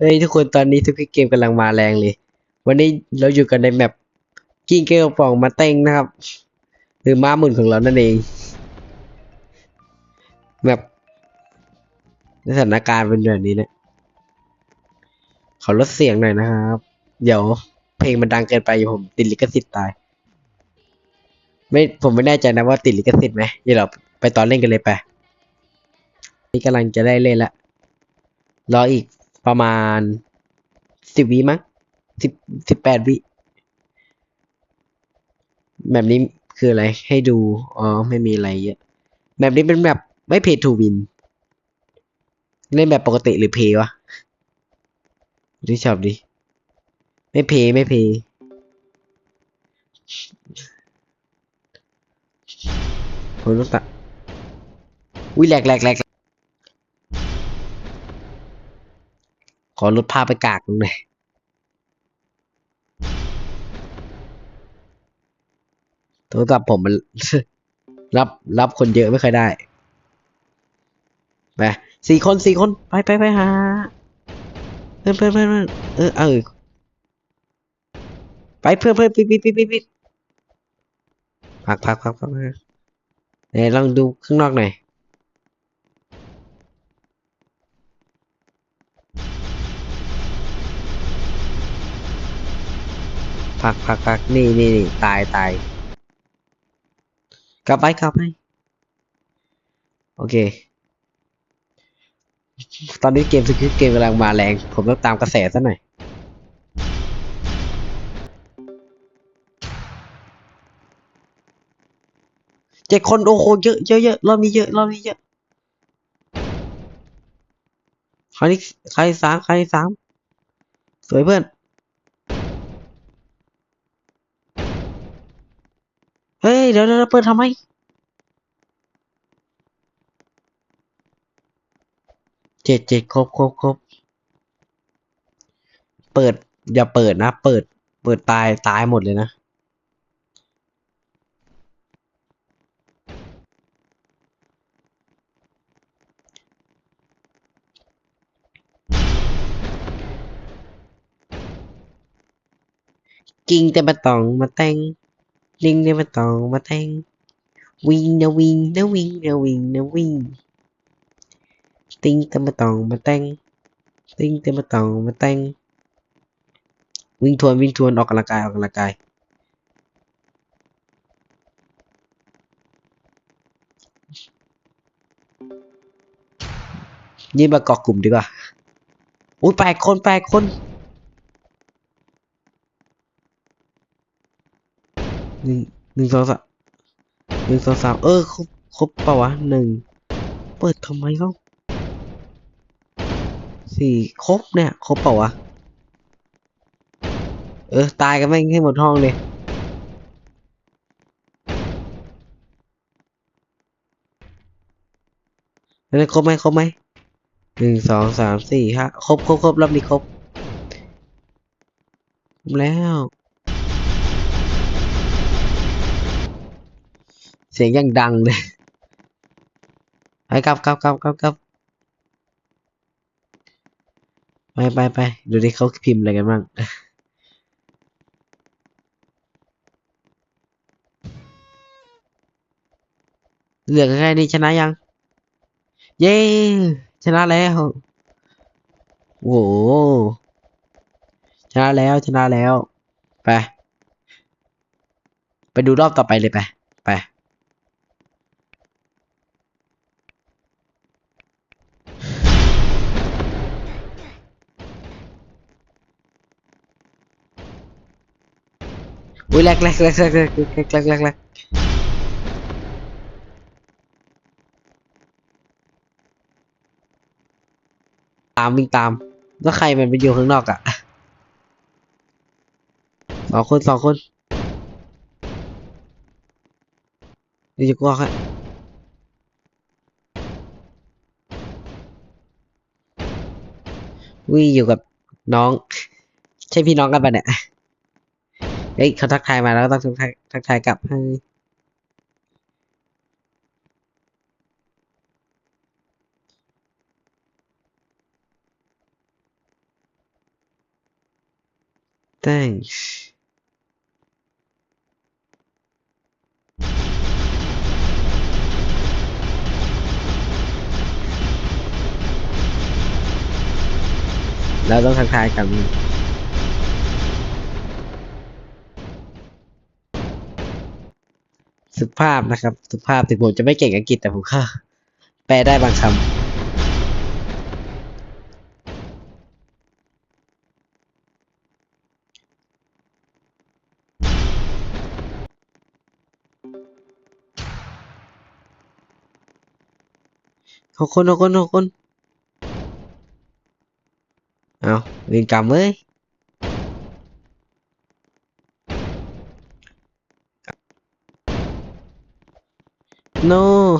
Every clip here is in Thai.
เฮ้ยทุกคนตอนนี้ทุกเกมกำลังมาแรงเลย วันนี้เราอยู่กันในแมปกิ้งเกลป่องมาเต้งนะครับหรือม้าหมุนของเรานั่นเองแมปสถานการณ์เป็นแบบนี้นะขอลดเสียงหน่อยนะครับ เดี๋ยวเพลงมันดังเกินไปผมติดลิขสิทธิ์ตาย ไม่ผมไม่แน่ใจนะว่าติดลิขสิทธิ์ไหมเดี๋ยวเราไปตอนเล่นกันเลยไปนี่กำลังจะได้เล่นละรออีก ประมาณสิบวิมั้งสิบสิบแปดวิ แบบนี้คืออะไร ให้ดู อ๋อ ไม่มีอะไรเยอะ แบบนี้เป็นแบบไม่เพย์ทูวิน เล่นแบบปกติหรือเพย์วะดูชอบดิ ไม่เพย์ไม่เพย์ผมต้องตัดอุ้ยแหลกแหลกแหลก ขอลดภาพไปกากหน่อยโทรศัพท์ผมมันรับรับคนเยอะไม่เคอยได้ ไปสี่คนสี่คน ไปไปไปหาเพื่อนเพื่อนเพื่อนเออเออไปเพื่อนเพื่อนปิดปิดปิดปิดปิดพักพักพักพักพักไหนลองดูข้างนอกหน่อย พักพักพักนี่นี่นี่ตายตายกลับไปกลับไปโอเค ตอนนี้เกมสกิลเกมกำลังมาแรง ผมต้องตามกระแสซะหน่อยเจ็ดคนโอ้โหเยอะเยอะเยอะรอบนี้เยอะรอบนี้เยอะใครที่ใครสามใครสามสวยเพื่อน เฮ้ยเดี๋ยวเดี๋ยวเปิดทำไมเจ็ดเจ็ดครบครบครบเปิด อย่าเปิดนะ เปิด เปิดตายตายหมดเลยนะกิ่งแต่มาตองมาแต่ง ลิงแต่มาตองมาแต่งวิ่งนะวิ่งนะวิ่งนะวิ่งนะวิ่งติงแต่มาตองมาแต่งติงแต่มาตองมาแต่งวิ่งทวนวิ่งทวนออกกำลังกายออกกำลังกายนี่มาเกาะกลุ่มดีกว่าอุ้ยแปดคนแปดคน หนึ่งหนึ่งสองสามหนึ่งสองสามเออครบครบปะวะหนึ่งเปิดทำไมเขาสี่ครบเนี่ยครบเปะวะเออตายกันแม่งให้หมดห้องเลยแล้วครบไหมครบไหมหนึ่งสองสามสี่ห้าครบครบครบรอบนี้ครบแล้ว สียงยังดังเลยไปกลับกลับกลับกลับกลับไปไปไปดูดิเขาพิมพ์อะไรกันบ้างเหลือแค่นี้ชนะยัง เย้ ชนะแล้วโอ้โหชนะแล้วชนะแล้ว ไป ไปดูรอบต่อไปเลยไป อุ้ยแรกแรกแรกแรกแรกแรกแรกแรกแรกตามวิ่งตามแล้วใครมันไปอยู่ข้างนอกอะสองคนสองคนนี่จะกลัวครับวิ่งอยู่กับน้อง ใช่พี่น้องกันปะเนี่ย เฮ้ยเขาทักทายมาแล้วก็ต้องทักทายทักทายกลับให้ thanks เราต้องทักทายกัน ภาพนะครับ สุภาพถึงผมจะไม่เก่งอังกฤษแต่ผมก็แปลได้บางคำหกคนหกคนหกคน เอาเรียนกรรมเว้ย no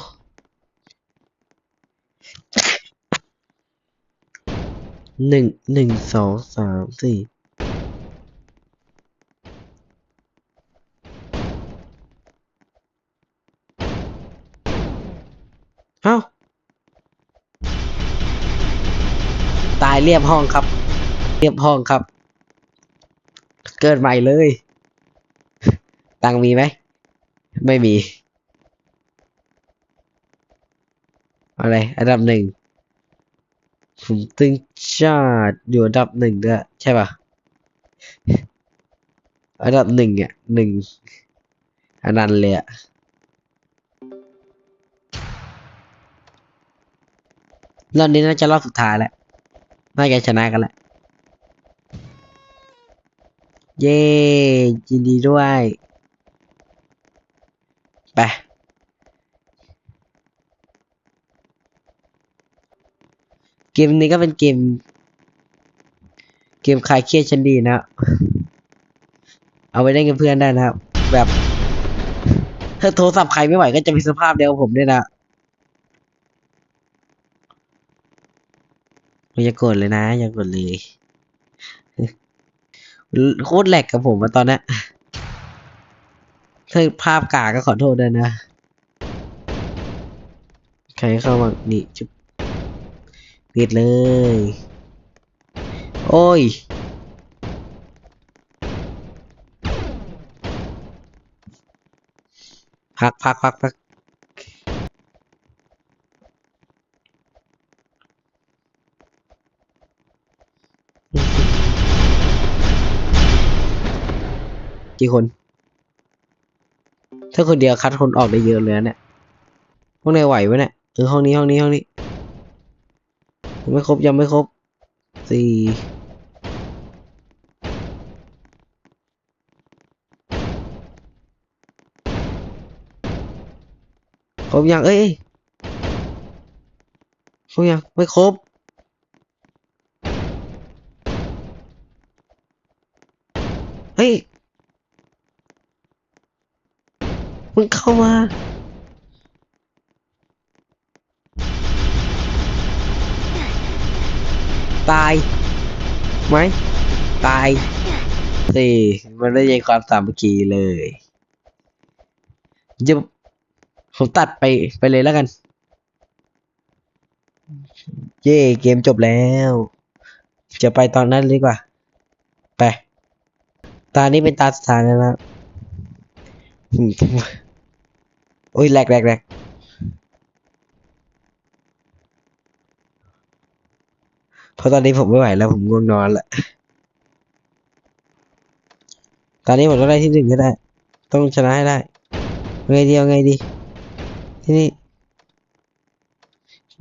หนึ่งหนึ่งสองสามสี่เอ้าตายเรียบห้องครับ เรียบห้องครับ เกิดใหม่เลย ตังมีไหม ไม่มี อะไร อันดับหนึ่งผมตึงชาติอยู่อันดับหนึ่งด้วยใช่ป่ะอันดับหนึ่งอะหนึ่งอันนั้นเลยอะรอบนี้น่าจะรอบสุดท้ายแล้วน่าจะชนะกันแหละ เย้ยินดีด้วย ไป เกมนี้ก็เป็นเกม เกมคลายเครียดชั้นดีนะ เอาไปเล่นกับเพื่อนได้นะครับ แบบถ้าโทรศัพท์ใครไม่ไหวก็จะมีสภาพเดียวกับผมด้วยนะอย่ากดเลยนะ อย่ากดเลยโคตรแหลกกับผมอะตอนนี้ถ้าภาพกาก็ขอโทษด้วยนะ ใครเข้ามานี่จุ๊บ ปิดเลย โอ้ย พักพักพักพักกี่คน ถ้าคนเดียวคัดคนออกได้เยอะเลยเนี่ยพวกนายไหวไหมเนี่ยเออห้องนี้ห้องนี้ห้องนี้ ยังไม่ครบยังไม่ครบสี่ครบยังเอ้ยครบยังไม่ครบเฮ้ยมึงเข้ามา ตายไหมตายสิมันได้ยังความสามัคคีเลยจะผมตัดไปไปเลยแล้วกัน เย่เกมจบแล้ว จะไปตอนนั้นดีกว่า ไป ตานี้เป็นตาสุดท้ายแล้วนะ โอ้ยแหลกแหลกแหลก เพราะตอนนี้ผมไม่ไหวแล้วผมง่วงนอนละตอนนี้ผมต้องได้ที่หนึ่งให้ได้ ต้องชนะให้ได้ไงดีเอาไงดี ที่นี่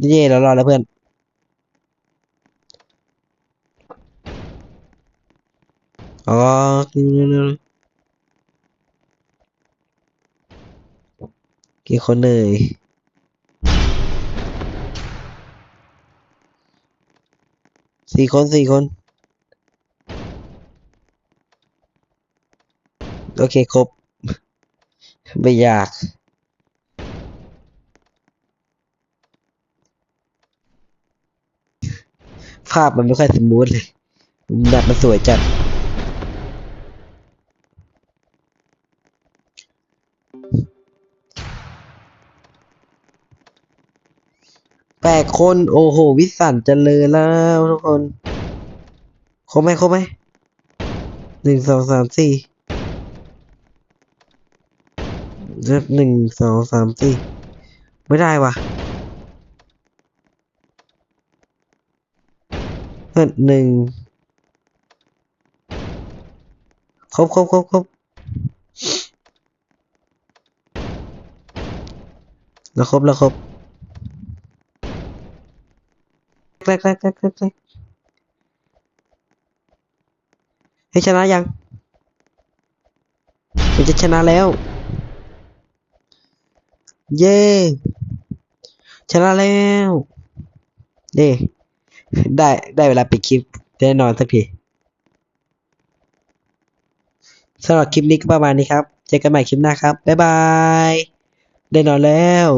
เย่เรารอดแล้วเพื่อนอ๋อกี่คนเลย สี่คนสี่คน โอเค ครบ ไม่ยาก ภาพมันไม่ค่อยสมูทเลยแบบมันสวยจัด แปดคนโอ้โห วิสันเจริญแล้วทุกคนครบไหมครบไหมหนึ่งสองสามสี่เลือกหนึ่งสองสามสี่ไม่ได้วะเลือกหนึ่งครบครบครบครบแล้วครบแล้วครบ แรกแรกแรกแรกแรกให้ยชนะยังมันจะชนะแล้ว เย้ชนะแล้วเย้ได้ได้เวลาปิดคลิปแน่นอนสักทีสำหรับคลิปนี้ก็ประมาณนี้ครับ เจอกันใหม่คลิปหน้าครับ บ๊ายบาย ได้นอนแล้ว